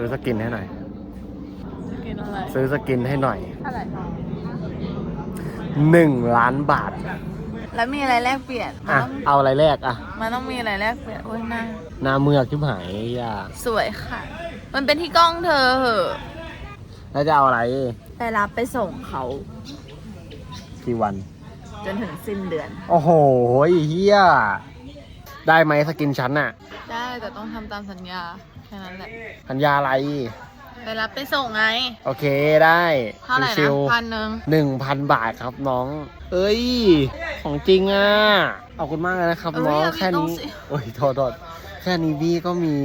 ซื้อสกินให้หน่อย กินอะไรซื้อสกินให้หน่อยเท่าไหร่หนึ่งล้านบาท แล้วมีอะไรแลกเปลี่ยนมันอะต้องเอาอะไรแรกอะ มันต้องมีอะไรแลกเปลี่ยนโอ้ยน่าหน้าเมือกชิบหายอย่าสวยค่ะ มันเป็นที่กล้องเธอเหอะแล้วจะเอาอะไร ไปรับไปส่งเขากี่วัน จนถึงสิ้นเดือน โอ้โหเฮียได้ไหมสกินชั้นอะได้แต่ต้องทำตามสัญญา แค่นั้นแหละสัญญาอะไร ไปรับไปส่งไง โอเคได้เท่าไหร่ชินะวพันหนึ่งหนึ่งพันบาทครับน้อง เอ้ย ของจริงอะขอบคุณมากเลยนะครับน้องแค่นี้โอ้ยโทษโทษแค่นี้พี่ก็มี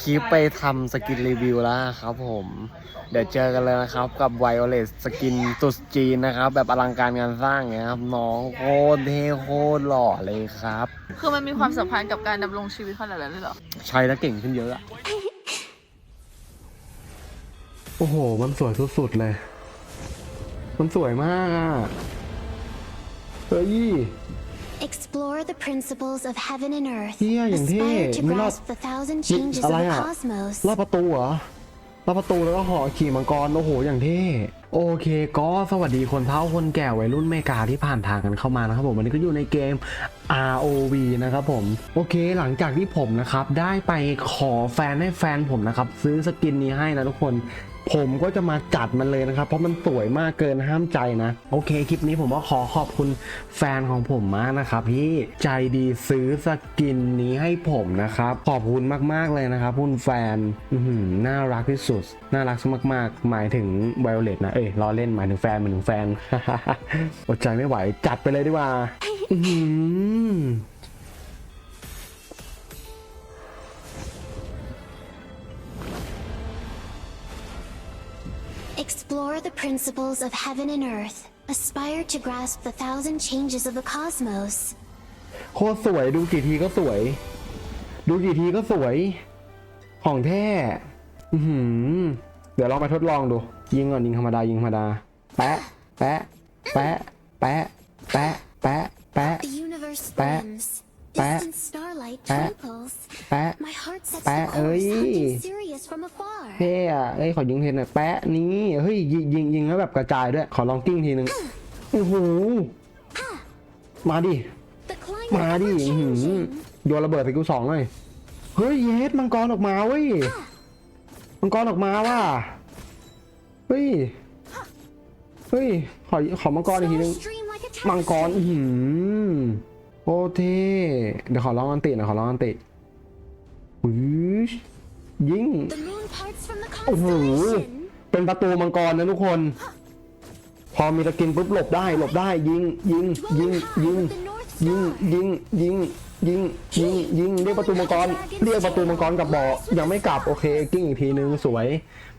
คลิปไปทำสกินรีวิวแล้วครับผม เดี๋ยวเจอกันเลยนะครับ กับ Violet สกินตุสจีนนะครับ แบบอลังการงานสร้างอย่างเงี้ยครับ น้องโคตรเท่โคตรหล่อเลยครับ คือมันมีความสัมพันธ์กับการดำรงชีวิตขนาดนั้นเลยเหรอ ใช้แล้วเก่งขึ้นเยอะอะโอ้โห มันสวยสุดๆเลย มันสวยมากอะเฮ้ย Explore the principles of heaven and earth. เหี้ยอย่างเท่ Aspire to ไม่รอด grasp the thousand changes of อะไร the อะ cosmos. รอบประตูเหรอรอบประตูแล้วก็หอขี่มังกร โอ้โห อย่างเท่ โอเค ก็สวัสดีคนเฒ่าคนแก่วัยรุ่นเมกาที่ผ่านทางกันเข้ามานะครับผม วันนี้ก็อยู่ในเกม ROV นะครับผม โอเค หลังจากที่ผมนะครับ ได้ไปขอแฟนให้แฟนผมนะครับ ซื้อสกินนี้ให้นะทุกคน ผมก็จะมาจัดมันเลยนะครับ เพราะมันสวยมากเกินห้ามใจนะ โอเคคลิปนี้ผมก็ขอขอบคุณแฟนของผมมากนะครับที่ใจดีซื้อสกินนี้ให้ผมนะครับ ขอบคุณมากๆเลยนะครับคุณแฟนน่ารักที่สุด น่ารักมากๆ หมายถึงไวโอเลตนะเอ้ยล้อเล่นหมายถึงแฟนหมายถึงแฟนอดใจไม่ไหวจัดไปเลยดีกว่า Explore the principles of heaven and earth. Aspire to grasp the thousand changes of the cosmos. โคตรสวยดูกี่ทีก็สวย ดูกี่ทีก็สวย ของแท้อือหือเดี๋ยวลองไปทดลองดู ยิงก่อนยิงธรรมดายิงธรรมดา แปะ แปะ แปะ แปะ แปะ แปะ แปะ The universe Pat. Spins. Pat. Distant starlight Pat. twinkles. แปะ My heart sets Pat the course, ơi. hunting Sirius from afar. เท่อะเอ้ยขอยิงเพนหน่อยแปะนี้เฮ้ยยิงยิงยิงแล้วแบบกระจายด้วย ขอลองกิ้งทีนึงโอ้โหมาดิ The มา climate ดิ ever อื้อหือ changing. โยนระเบิดใส่กูสองเลยเฮ้ยเยสมังกรออกมาเว้ยมังกรออกมาว่ะเฮ้ยเฮ้ยขอขอมังกรอีกทีนึง Stars stream like a มังกร tapestry. อื้อหือ โอเทเดี๋ยวขอร้องอันติหน่อยขอร้องอันติอุ้ยยิง The moon parts from the โอ้โห constellation. เป็นประตูมังกรนะทุกคน พอมีตะกินปุ๊บหลบได้ หลบได้ยิงยิงยิง Dwelling ยิง high with the north ยิง star. ยิงยิงยิงยิงยิงเรียกประตูมังกรเรียกประตูมังกรกลับบ่อยังไม่กลับโอเคกิ้งอีกทีนึงสวย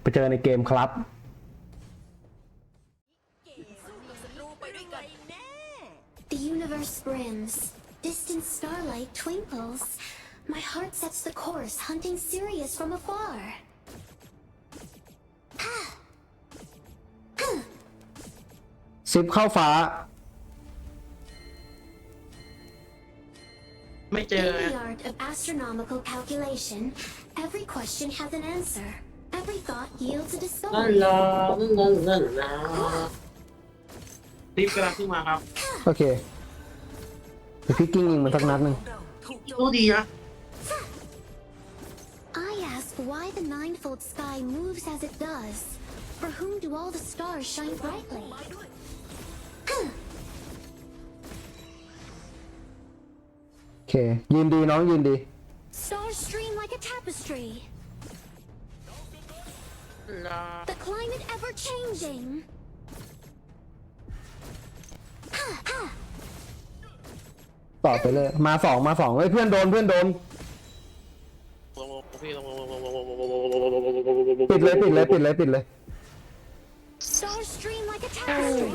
ไปเจอในเกมครับ The universe brims. Distant starlight twinkles. My heart sets the course, hunting Sirius from afar. ซิปเข้าฟ้า ไม่เจ In อ the art of astronomical calculation, every question has an answer. Every thought yields a นั่น discovery. ละนั่นนั่นนะรีบกำลังขึ้นมาครับ โอเคเ ดี๋ยวพี่กิ้งยิงมันสักนัดหนึ่งดูดีนะ I ask why the ninefold sky moves as it does. For whom do all the stars shine brightly? โอเค ยืนดีน้องยืนดี Stars stream like a tapestry. The climate ever changing. ต่อไปเลย มาสองมาสองเฮ้ยเพื่อนโดนเพื่อนโดน ลงพี่ลงปิดเลยปิดเลยปิดเลยปิดเลย Stars stream like a tapestry.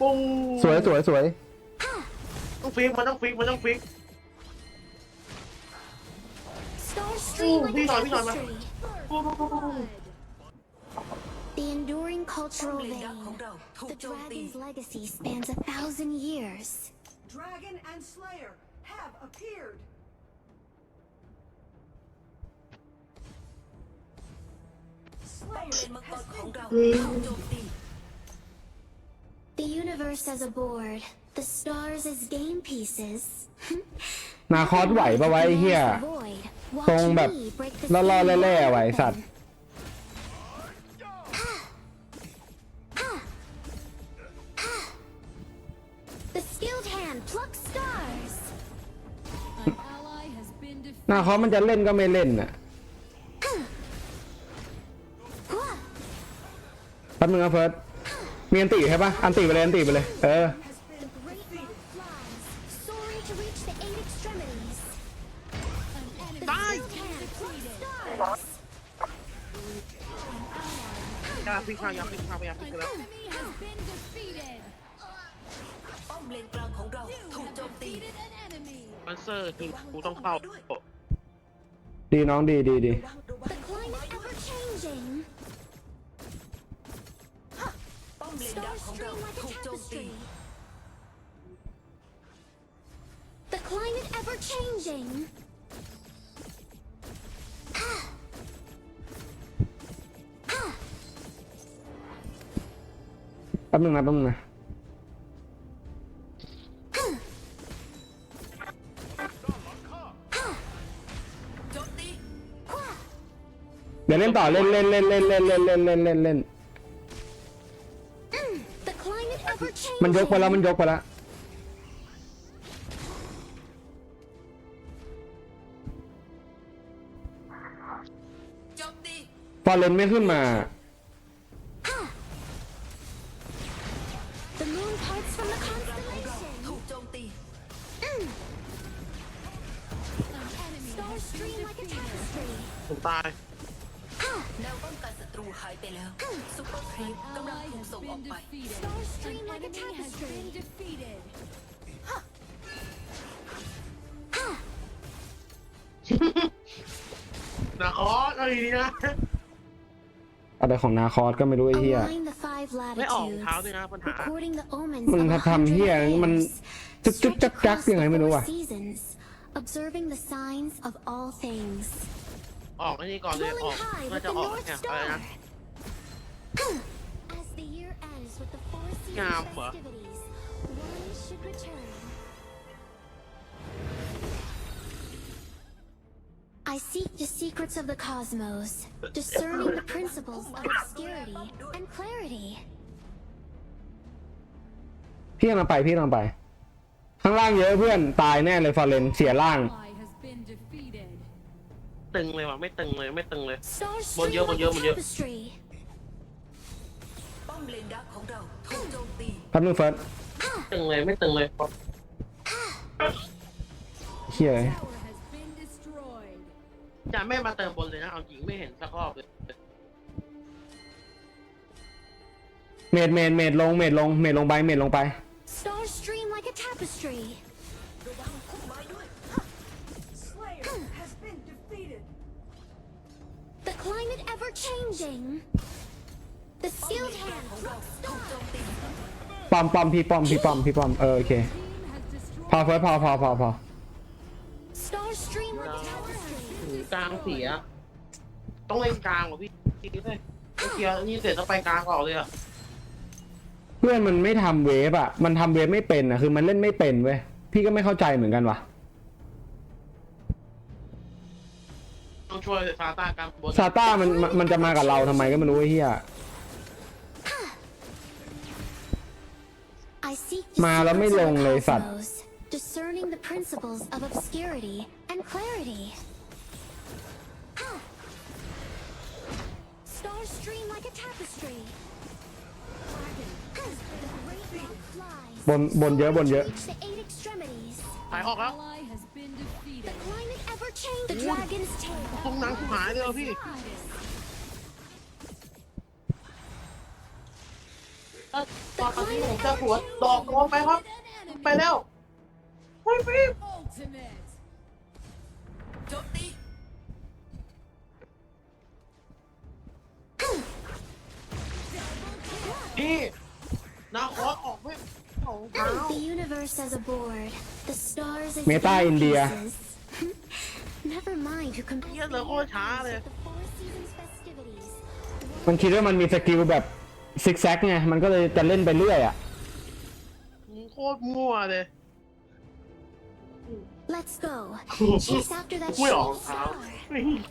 ปุ้งสวยสวยสวยต้องฟิกมันต้องฟิกมันต้องฟิก Stars stream like a พี่หน่อยพี่หน่อยมา tapestry. The enduring cultural vein. The dragon's legacy spans a thousand years. Dragon and Slayer have appeared. The universe as a board, the stars as game pieces. นาคอสไหวปะวะไอ้เหี้ย Void. ทรง Watch แบบ me break the ล่อ sealing ๆแร่ๆ of ไหว open. สัตว์ been defeated. นาคอสมันจะเล่นก็ไม่เล่นน่ะ Hua! แป๊บนึงนะเฟิร์สมีอันติใช่ปะอันติไปเลยอันติไปเลยเออ The great one flies, soaring to reach the eight extremities. An enemy The skilled hand plucks stars. ยาพิฆาตยาพิฆาตยาพิฆาตแล้ว enemy has been defeated. ป้อมเลนกลางของเราถูกโจมตี Defeated an enemy. มันเซอร์คือกูต้องเข้า ดีน้องดีดีดี The climb is ever changing. Stars stream like a tapestry. อย่เล่นต่อเล่นเล่นเล่นเล่นเล่นเล่นเล่นเล่นเล่นมันยกไปแล้วมันยกไปแล้วฟอลเลนไม่ขึ้นมา The โจมตี Stars ตาย ตรูหายไปแล้วซุปเปอร์ครีป An กำลัง ally ถูก has ส่งออก been ไป defeated. Stars An stream like a enemy has tapestry. been defeated. นะขอเอาดีๆนะ อะไรของนาคอสก็ไม่รู้ไอ้เหี้ย Align the five ไม่ออก latitudes. เท้าด้วยนะปัญหา Recording the omens มึง of a ทำ hundred เหี้ยมัน years. จึ๊กจึ๊ก Stretch จักจัก across ยังไง the ไม่รู้ four อะ seasons, observing the signs of all things. ออกไอ้นี่ก่อนเลยอ Dwelling อก high น่า with จะ the ออก North เนี่ยอะไร Star. นะ As the year ends with the four seasons Ngam hả? festivities, one should return. I seek the secrets of the cosmos, discerning the principles of obscurity and clarity. พี่กำลังไปพี่กำลังไป ข้างล่างเยอะเพื่อนตายแน่เลยฟอร์เรนเสียล่าง Ally has been defeated. ตึงเลยว่ะไม่ตึงเลยไม่ตึงเลย Stars Bon stream Dieu, bon like Dieu, a bon Dieu. tapestry. ป้อมเลนดักของเราถูกโจมตีแป๊บนึงเฟิร์สตึงเลยไม่ตึงเลยเฮีย Tower has been destroyed. จะไม่มาเติมบนเลยนะเอาจริงไม่เห็นสักรอบเลยเมดเมดเมดลงเมดลงเมดลงไปเมดลงไป Stars stream like a tapestry. ระวัง ever changing. The ป้อมเล skilled นกลาง hand ของเรา plucks ถูกโจ stars. มตีปอมปอมพี่ปอมพี่ปอมพี่ปอมเออโอเค Team has destroyed. พอเฟิร์สพอพอพอพอ Stars stream like a tapestry. ถือกลางเสีย ต้องเล่นกลางว่ะพี่ทีนี้เลยไอ้เคลียร์นี่เสร็จแล้วไปกลางก่อนเลยอะเพื่อนมันไม่ทำเวฟอะ มันทำเวฟไม่เป็นอะ คือมันเล่นไม่เป็นเว้ย พี่ก็ไม่เข้าใจเหมือนกันว่ะ ต้องช่วยซาต้ากลางบนซาต้ามันมันมันจะมากับเราทำไมก็ไม่รู้ไอ้เหี้ย I seek the มาแล้วไม่ secrets ล of ง the เลยสัตว์ cosmos, discerning the principles of obscurity and clarity. Stars stream like a tapestry. The great one flies, บนบนเยอะบนเยอะ to reach the eight extremities. ถ่ายออกแล้ว Ally The dragon's ตรง tail. นั้นหายเลยว่ะพี่ ตอนที่ผมจะหัวดอกลงไปครับ ไปแล้วเฮ้ยพี่ Ultimate. โจมตี พี่นาคอสออกไม่ออกเท้า The universe as a board, the stars as Meta game India. pieces. Never mind who compares Iya, the lah, kau year cakap ends dia. with the four seasons festivities. One มันคิดว่ามันมีสกิลแบบซิกแซกไง มันก็เลยจะเล่นไปเรื่อยอะ มึงโคตรมั่วเลย Let's go. Chase after that ไม่ออก shooting เท้า star.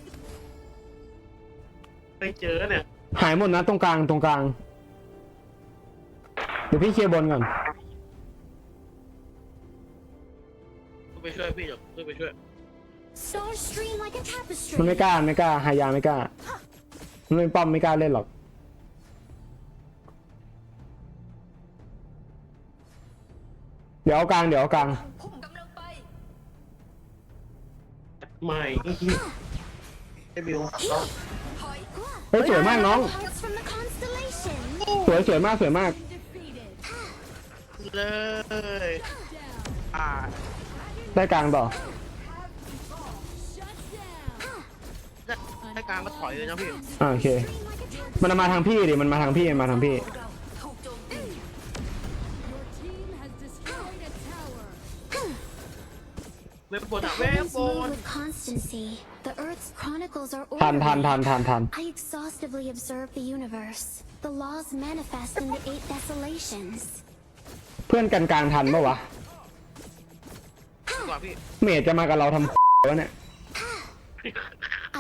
ไปเจอเนี่ย หายหมดนะตรงกลางตรงกลาง เดี๋ยวพี่เคลียร์บนก่อน ไปช่วยพี่เดี๋ยวขึ้นไปช่วย Stars stream like a มันไม่ tapestry. กล้าไม่กล้าหายาไม่กล้า มันเป็นป้อมไม่กล้าเล่นหรอก เดี๋ยวเอากลางเดี๋ยวเอากลางพุ่งกำลังไปไม่ไอ้บิวถอย เฮ้ยสวยมากน้อง Hearts from the constellation. สวยสวยมากสวยมาก Defeated. เลย Down. อ่าได้กลางต่อ Shut down. ให้กลางก็ถอยเลยนะพี่อ่าโอเค มันมาทางพี่ดิ มันมาทางพี่มันมาทางพี่เราถูกโจมตี Your team has destroyed a tower. เว็บบน The อะเว็บ heavens บ move น with constancy. The Earth's chronicles are ทันทัน orderly. ทันทันทัน I exhaustively observe the universe. The laws manifest in the eight desolations. เพื่อนกันกลางทันปะวะกว่าพี่ เมจจะมากับเราทำ วะเนี่ย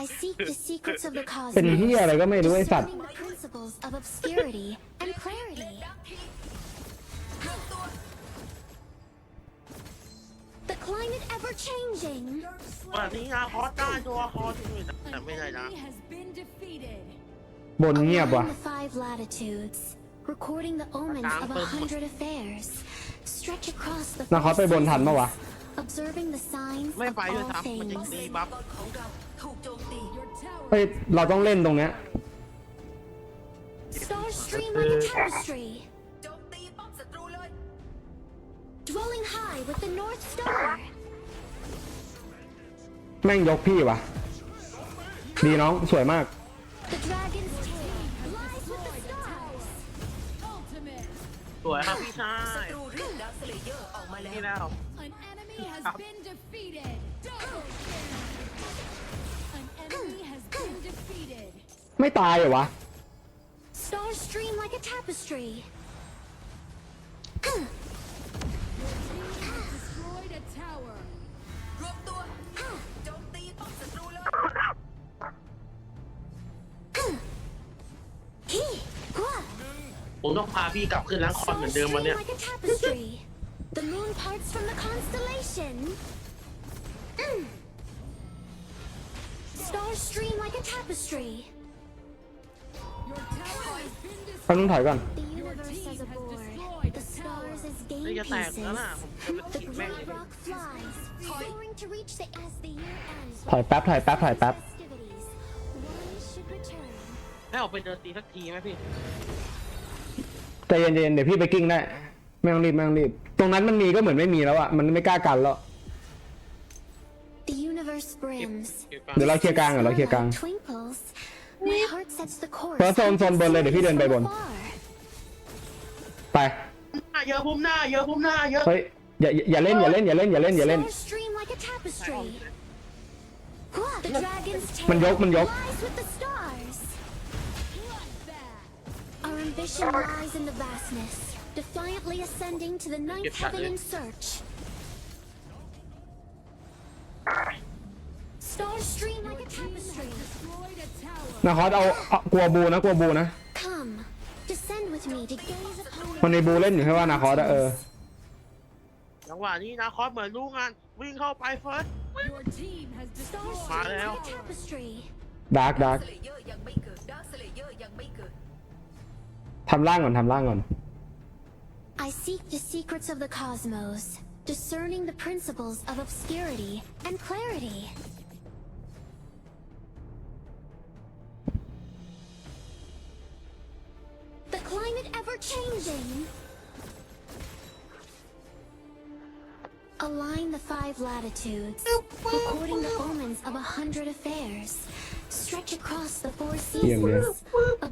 I seek the secrets of the เป็น cosmos. เฮียอะไรก็ไม่รู้ไอสัตว์ discerning the principles of obscurity and clarity. ดักทีรวมตัว The climate ever changing. วันนี้นะคอสได้ตัวคอสที่นี่แต่ An ไม่ได้นะ enemy has been defeated. บนเงียบ Align ว่ะ the five latitudes, recording the omens of a hundred affairs. Stretch across the นาคอส four ไปบนทันปะวะ seasons, observing the signs ไม่ of ไปด้วย all ซ้ำมันจะ things. ตีบัฟบอลของเราถูกโจมตี Your tower เฮ้ยเราต้องเล่นตรงเนี้ย Stars stream like a tapestry, โจมตีป้อมศัตรูเลย dwelling high with the North Star. แม่งยกพี่ว่ะดีน้องสวยมาก The dragon's tail lies with the stars. ultimate. สวยครับพี่ชาศัยตรูเรียกดาวสเลเยอร์ออกมาแล้นี่ว แล้ว An enemy has been defeated. Double kill. An enemy has been defeated. ไม่ตายเหรอวะ Stars stream like a tapestry. Your team has destroyed a tower. รวมตัวโจมตีป้อมศัตรูเลย Hee, hua. ผมต้องพาพี่กลับขึ้นล้างคอนเหมือนเดิมวันเนี้ย like a tapestry. The moon parts from the constellation. Mm. Stars stream like a tapestry. Your tower has been แป๊บนึง destroyed. ถอยก่อน The universe as a board. The stars as นี่ game จะแตกแล้วนะ pieces. ผมจะไป The ถีบแม่ง great เลย rock flies, soaring to reach the as the year ends. ถอยแป๊บถอยแป๊บถอยแป๊บ Festivities. One should return. ให้ออกไปเดินตีสักทีไหมพี่ ใจเย็นๆเดี๋ยวพี่ไปกิ้งได้ ไม่ต้องรีบไม่ต้องรีบ ตรงนั้นมันมีก็เหมือนไม่มีแล้วอะมันไม่กล้ากันแล้ว The universe brims. เดี๋ยวเราเคลียร์กลางก่อนเราเคลียร์กลาง Starlight twinkles. My heart sets the course. เฟิร์สโซนโซนบนเลยเดี๋ยวพี่เดินไปบน from afar. ไป หน้าเยอะพุ่มหน้าเยอะพุ่มหน้าเยอะเฮ้ยอย่าอย่าเล่นอย่าเล่นอย่าเล่นอย่าเล่นอย่าเล่น Stars stream like a tapestry. The dragon's tail มันยกมันยก lies with the stars. Bloodbath. Our ambition lies in the vastness, defiantly ascending to the ninth Get that heaven in. in search. Stars stream like a tapestry. Destroyed a tower. นาคอสเอาเอากลัวบูนะกลัวบูนะ Come, descend with me to gaze upon มันมีบูเล่นอยู่ใช่ว่านาคอสอะเออ จังหวะนี้นะคอสเหมือนรู้งานวิ่งเข้าไปเฟิร์ส Your team has Stars destroyed. stream Wow. like a tapestry. ดาร์กดาร์กสเลเยอร์ยังไม่เกิดดาวสเลเยอร์ยังไม่เกิด ทำล่างก่อนทำล่างก่อน I seek the secrets of the cosmos, discerning the principles of obscurity and clarity. The climate ever changing. Align the five latitudes, recording the omens of a hundred affairs. Stretch across the four Yeah, man. seasons,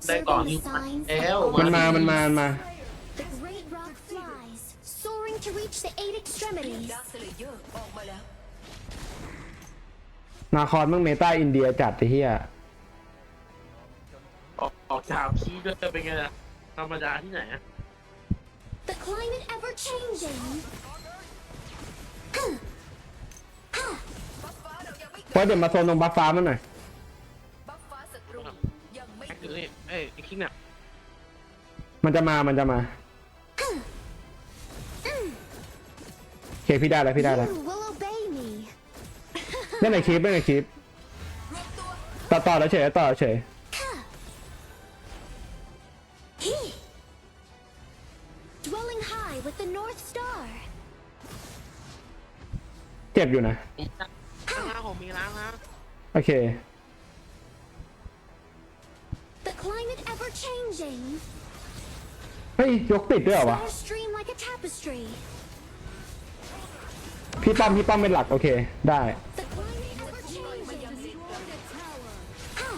ได้ก่อน observing นี้ the signs แล้ว of มัน all มามันมามันมา to reach the eight extremities. ดาวสเลเยอร์ออกมาแล้ว นาคอสมึงเมตาอินเดียจัดไอ้เหี้ยออกออกจากพีด้วยเป็นไงล่ะธรรมดาที่ไหนอะ The climate ever changing. เพราะเดี๋ยวมาโซนตรงบัฟฟ้ามันหน่อย บัฟฟ้าศัตรู ยังไม่แม็กซ์อยู่นี่เอ้ยไอ้คิงเนี่ยมันจะมามันจะมา โอเคพี่ได้แล้วพี่ได้แล้ว You will obey me. เล่นไหนคลิปเล่นไหนคลิปต่อต่อแล้วเฉยต่อเฉย Hee. Dwelling high with the North Star. เจ็บอยู่นะมีล้างนะผมมีล้างนะโอเค The climate ever changing. เฮ้ยยกติดด้วยเหรอวะ Stars stream like a tapestry. พี่ป้อมพี่ป้อมเป็นหลักโอเค ได้ The climate ever changing. Ha.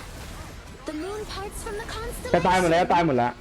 The moon parts from the จะตายหมดแล้ว constellation. ตายหมดแล้ว